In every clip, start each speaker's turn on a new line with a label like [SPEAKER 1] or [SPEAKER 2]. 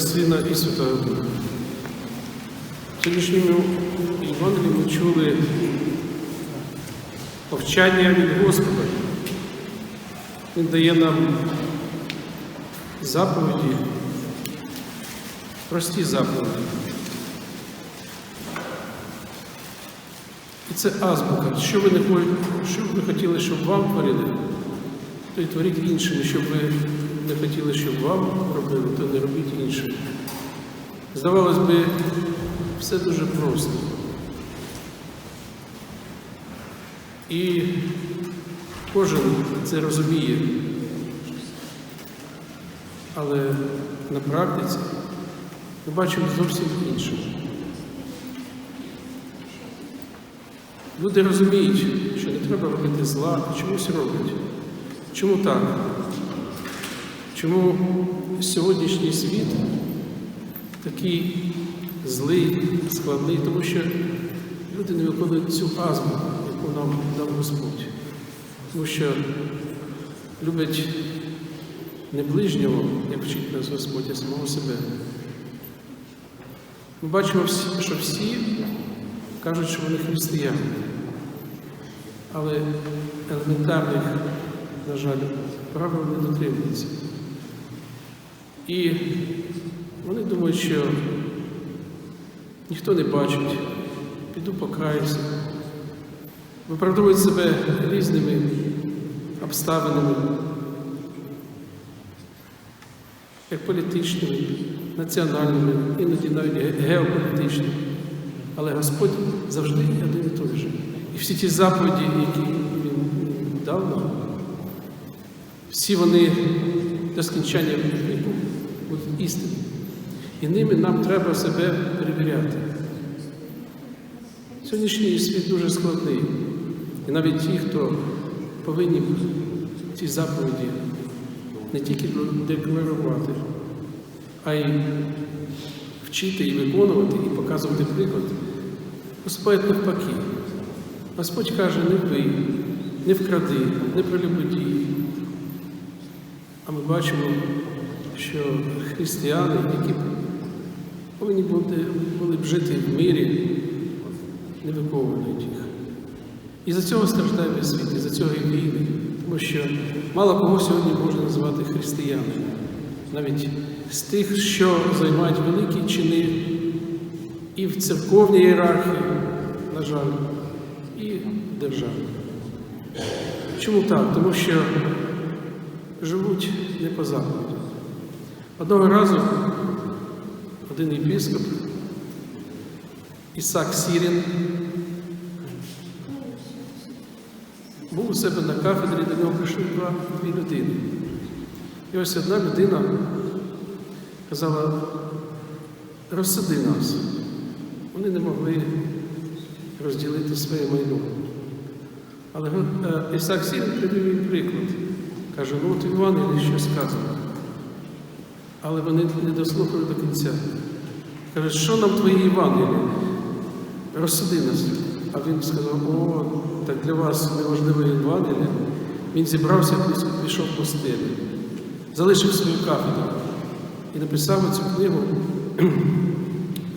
[SPEAKER 1] і Сина, і Святого Духа. В сьогоднішньому Євангелії ми чули повчання від Господа. Він дає нам заповіді, прості заповіді. І це азбука. Що ви не що ви хотіли, щоб вам творили, то й творіть іншим, щоб ви не хотіли, щоб вам робили, то не робіть іншим. Здавалось би, все дуже просто. І кожен це розуміє. Але на практиці ми бачимо зовсім інше. Люди розуміють, що не треба робити зла, чомусь роблять. Чому так? Чому сьогоднішній світ такий злий, складний, тому що люди не виконують цю азбу, яку нам дав Господь. Тому що люблять не ближнього, як вчить нас Господь, а самого себе. Ми бачимо, що всі кажуть, що вони християни. Але елементарних, на жаль, правил не дотримуються. І вони думають, що ніхто не бачить, піду покаюся, виправдовують себе різними обставинами, як політичними, національними, іноді навіть геополітичними. Але Господь завжди один і той же. І всі ті заповіді, які Він дав нам, всі вони до скінчання віку будуть. І ними нам треба себе перевіряти. Сьогоднішній світ дуже складний. І навіть ті, хто повинні ці заповіді не тільки декларувати, а й вчити і виконувати, і показувати приклад, поступають навпаки. Господь каже, не вбий, не вкради, не прелюбодій. А ми бачимо, що християни, які повинні бути, були б жити в мирі, не виконують їх. І за цього страждає весь світ, і за цього і війни. Тому що мало кого сьогодні можна назвати християнами. Навіть з тих, що займають великі чини і в церковній ієрархії, на жаль, і в державі. Чому так? Тому що живуть не по заповіді. Одного разу один єпископ, Ісак Сірін, був у себе на кафедрі, до нього прийшли два, дві людини. І ось одна людина казала, розсуди нас. Вони не могли розділити своє майно. Але е, Ісак Сірін привів їм приклад. Каже, ну от в Івангелії що сказано. Але вони не дослухали до кінця. Каже, що нам твої Євангелії? Розсуди нас. А він сказав, о, так для вас неважливе Євангелія. Він зібрався і пішов в пустелю, залишив свою кафедру і написав цю книгу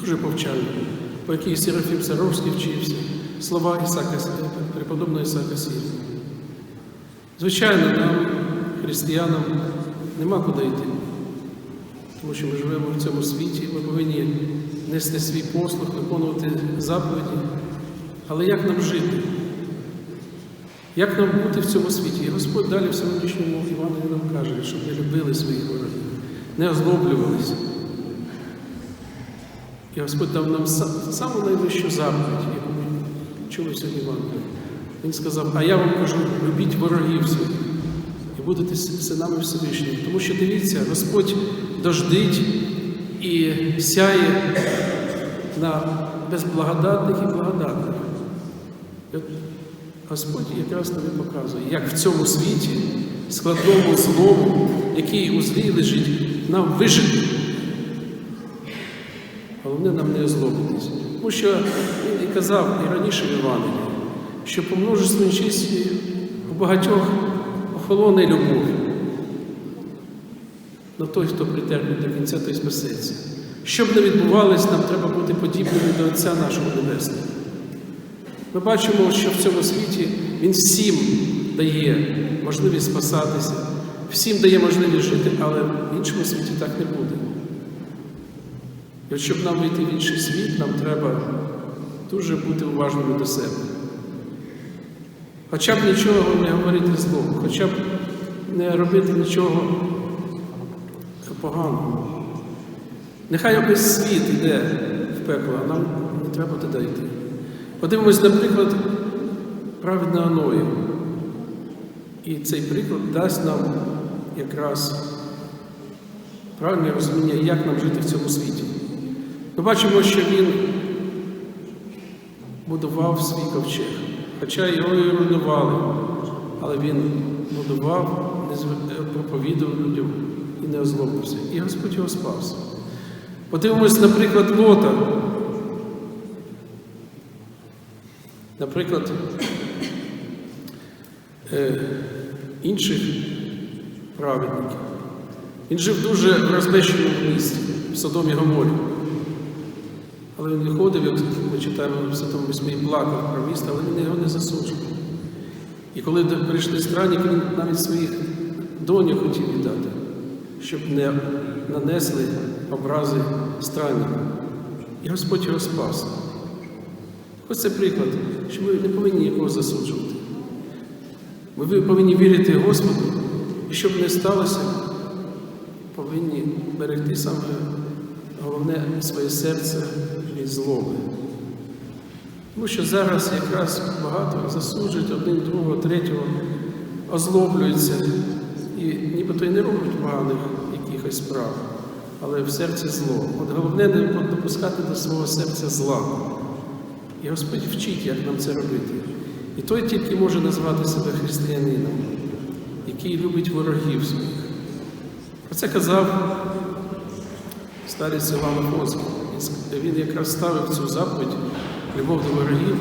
[SPEAKER 1] дуже повчальну, по якій Серафім Саровський вчився, слова Ісака, преподобного Ісака Сірі. Звичайно, нам, християнам, нема куди йти, тому що ми живемо в цьому світі, ми повинні нести свій послуг, виконувати заповіді. Але як нам жити? Як нам бути в цьому світі? І Господь далі в сьогоднішньому Івангелії нам каже, щоб ми любили своїх ворогів, не озлоблювалися. І Господь дав нам са- саму найвищу заповідь, яку ми чули сьогодні в. Він сказав, а я вам кажу, любіть ворогів своїх і будете синами Всевишнього. Тому що дивіться, Господь дождить і сяє на безблагодатних і благодатних. І от Господь якраз тобі показує, як в цьому світі, складному злому, який у злі лежить, нам вижити. Головне нам не озлобитись. Тому що він і казав і раніше в Івангелії, що по множеству чисті у багатьох охолоне любов. Но той, хто притерпить до кінця, той спасеться. Щоб не відбувалось, нам треба бути подібними до Отця нашого Небесного. Ми бачимо, що в цьому світі Він всім дає можливість спасатися, всім дає можливість жити, але в іншому світі так не буде. І от щоб нам вийти в інший світ, нам треба дуже бути уважними до себе. Хоча б нічого не говорити злого, хоча б не робити нічого поганого. Нехай весь світ йде в пекло, а нам не треба туди йти. Подивимось, наприклад, праведного Ноя. І цей приклад дасть нам якраз правильне розуміння, як нам жити в цьому світі. Ми бачимо, що він будував свій ковчег, хоча його і руйнували, але він будував, зв- проповідував людям і не озлобився. І Господь його спався. Подивимось, наприклад, Лота. Наприклад, е, інших праведників. Він жив дуже в розбещеному місці, в Содомі Гоморі. Але він виходив, як ми читаємо в Святому Письмі, і плакав про місто, але він його не засуджував. І коли прийшли странники, він навіть своїх доньок хотів віддати, щоб не нанесли образи странникам. І Господь його спас. Ось це приклад, що ми не повинні нікого засуджувати. Ми повинні вірити Господу, і щоб не сталося, повинні берегти саме головне своє серце від злоби. Тому що зараз якраз багато засуджують один другого, третього, озлоблюються і нібито й не роблять поганих якихось справ, але в серці зло. От головне не допускати до свого серця зла. І Господь вчить, як нам це робити. І той тільки може назвати себе християнином, який любить ворогів своїх. Оце казав старець Іван Афонський. Він якраз ставив цю заповідь любов до ворогів.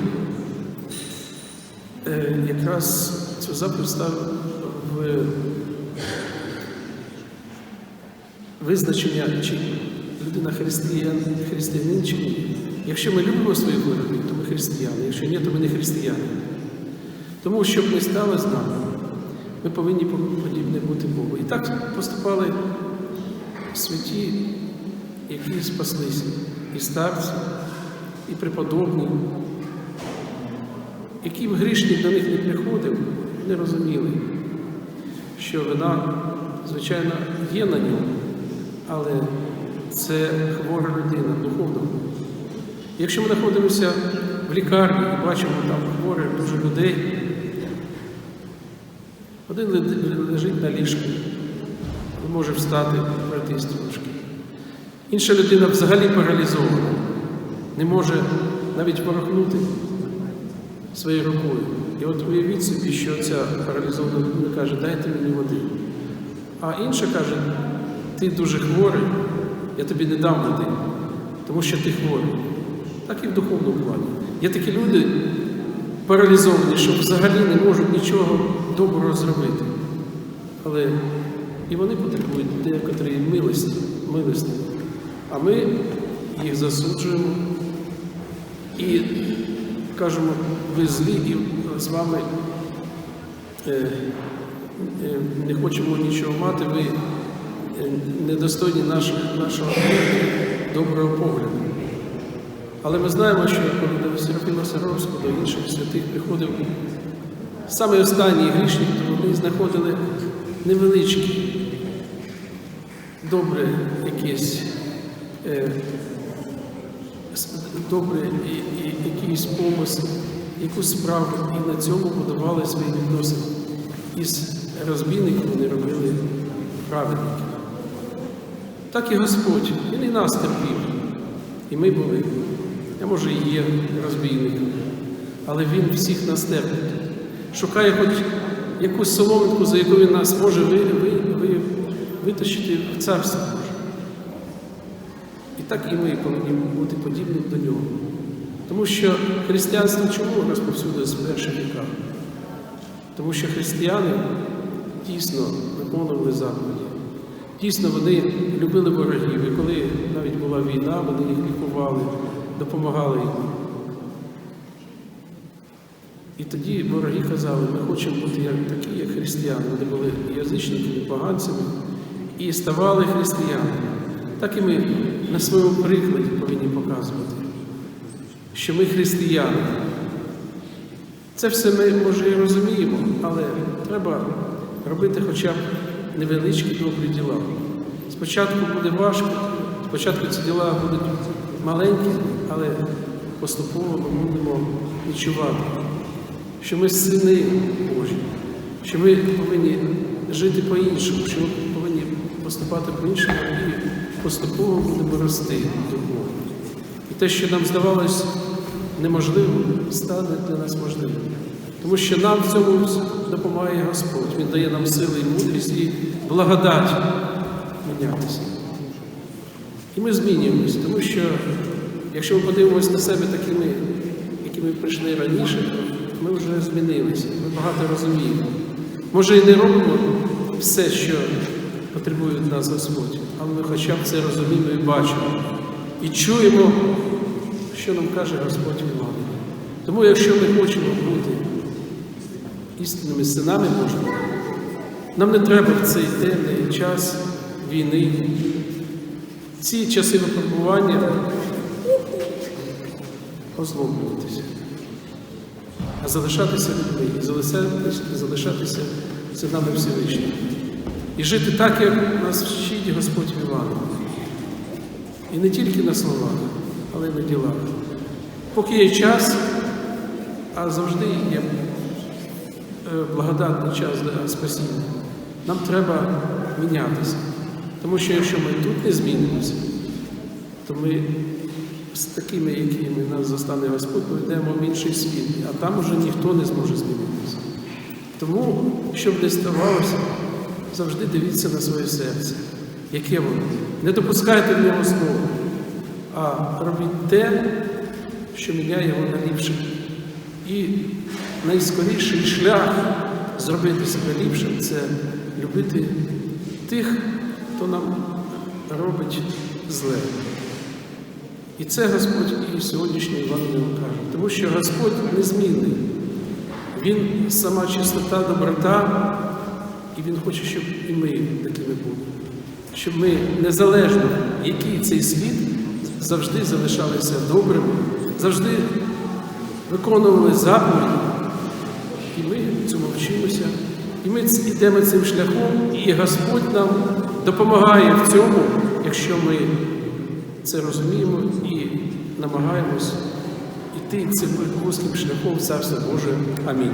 [SPEAKER 1] Е, Якраз цю заповідь ставив в визначення, чи людина християн, християнин чи ні. Якщо ми любимо своїх ворогів, то ми християни. Якщо ні, то ми не християни. Тому, щоб не сталося з нами, ми повинні подібне бути Богу. І так поступали святі, які спаслися, і старці, і преподобні, які в грішник до них не приходив, не розуміли, що вина, звичайно, є на ньому, але це хвора людина, духовна. Якщо ми знаходимося в лікарні і бачимо там хворих дуже людей, один лежить на ліжку, не може встати, пройтись трошки. Інша людина взагалі паралізована, не може навіть порахнути своєю рукою. І от уявіть собі, що ця паралізована людина каже, дайте мені води. А інша каже, ти дуже хворий, я тобі не дам води, тому що ти хворий. Так і в духовному плані. Є такі люди паралізовані, що взагалі не можуть нічого доброго зробити. Але і вони потребують деякотрої милості, милості. А ми їх засуджуємо і кажемо, ви злі і з вами е, е, не хочемо нічого мати, ви недостойні нашого, нашого доброго погляду. Але ми знаємо, що коли до Серафіма Саровського, до інших святих приходив саме останній грішник, то вони знаходили невеличкі, добре якесь, е, добре якийсь помисл, якусь справу, і на цьому будували свої відносини. Із розбійників вони робили праведників. Так і Господь, Він і нас терпів. І ми були, я може і є розбійником, але Він всіх нас терпить. Шукає хоч якусь соломинку, за яку він нас може ви, ви, ви, витащити в царство Боже. І так і ми повинні бути подібним до нього. Тому що християнство чому розповсюдилось в перших віках? Тому що християни дійсно виконували заповіді, Дійсно, вони любили ворогів, і коли навіть була війна, вони їх лікували, допомагали їм. І тоді вороги казали, ми хочемо бути як такі, як християни. Вони були язичниками, поганцями, і ставали християнами. Так і ми на своєму прикладі повинні показувати, що ми християни. Це все ми, може, і розуміємо, але треба робити хоча б невеличкі добрі діла. Спочатку буде важко, спочатку ці діла будуть маленькі, але поступово ми будемо відчувати, що ми сини Божі, що ми повинні жити по-іншому, що ми повинні поступати по-іншому і поступово будемо рости духовно. І те, що нам здавалось неможливим, стане для нас можливим. Тому що нам в цьому допомагає Господь. Він дає нам сили і мудрість і благодать мінятися. І ми змінюємось, тому що якщо ми подивимося на себе такими, якими прийшли раніше, ми вже змінилися, ми багато розуміємо. Може і не робимо все, що потребує від нас Господь, але ми хоча б це розуміємо і бачимо. І чуємо, що нам каже Господь в Івангелії. Тому якщо ми хочемо бути істинними синами Божими, нам не треба в цей темний час війни, ці часи випробування озлоблюватися, а залишатися людьми і залишатися, залишатися синами Всевишнього. І жити так, як нас вчить Господь Івангелії. І не тільки на словах, але й на ділах. Поки є час, а завжди є благодатний час для спасіння, нам треба мінятися. Тому що якщо ми тут не змінимося, то ми з такими, якими нас застане Господь, поведемо в інший світ, а там вже ніхто не зможе змінитися. Тому, щоб не ставалося, завжди дивіться на своє серце, яке воно. Не допускайте в нього знову, а робіть те, що міняє його на ліпше. І найскоріший шлях зробити себе ліпшим це любити тих, хто нам робить зле. І це Господь і сьогоднішній Євангеліє каже. Тому що Господь незмінний. Він сама чистота, доброта, і Він хоче, щоб і ми такими були. Щоб ми незалежно, який цей світ, завжди залишалися добрими, завжди виконували заповіді. І ми цьому вчимося. І ми йдемо цим шляхом, і Господь нам допомагає в цьому, якщо ми це розуміємо і намагаємось йти цим вузьким шляхом Царства Боже. Амінь.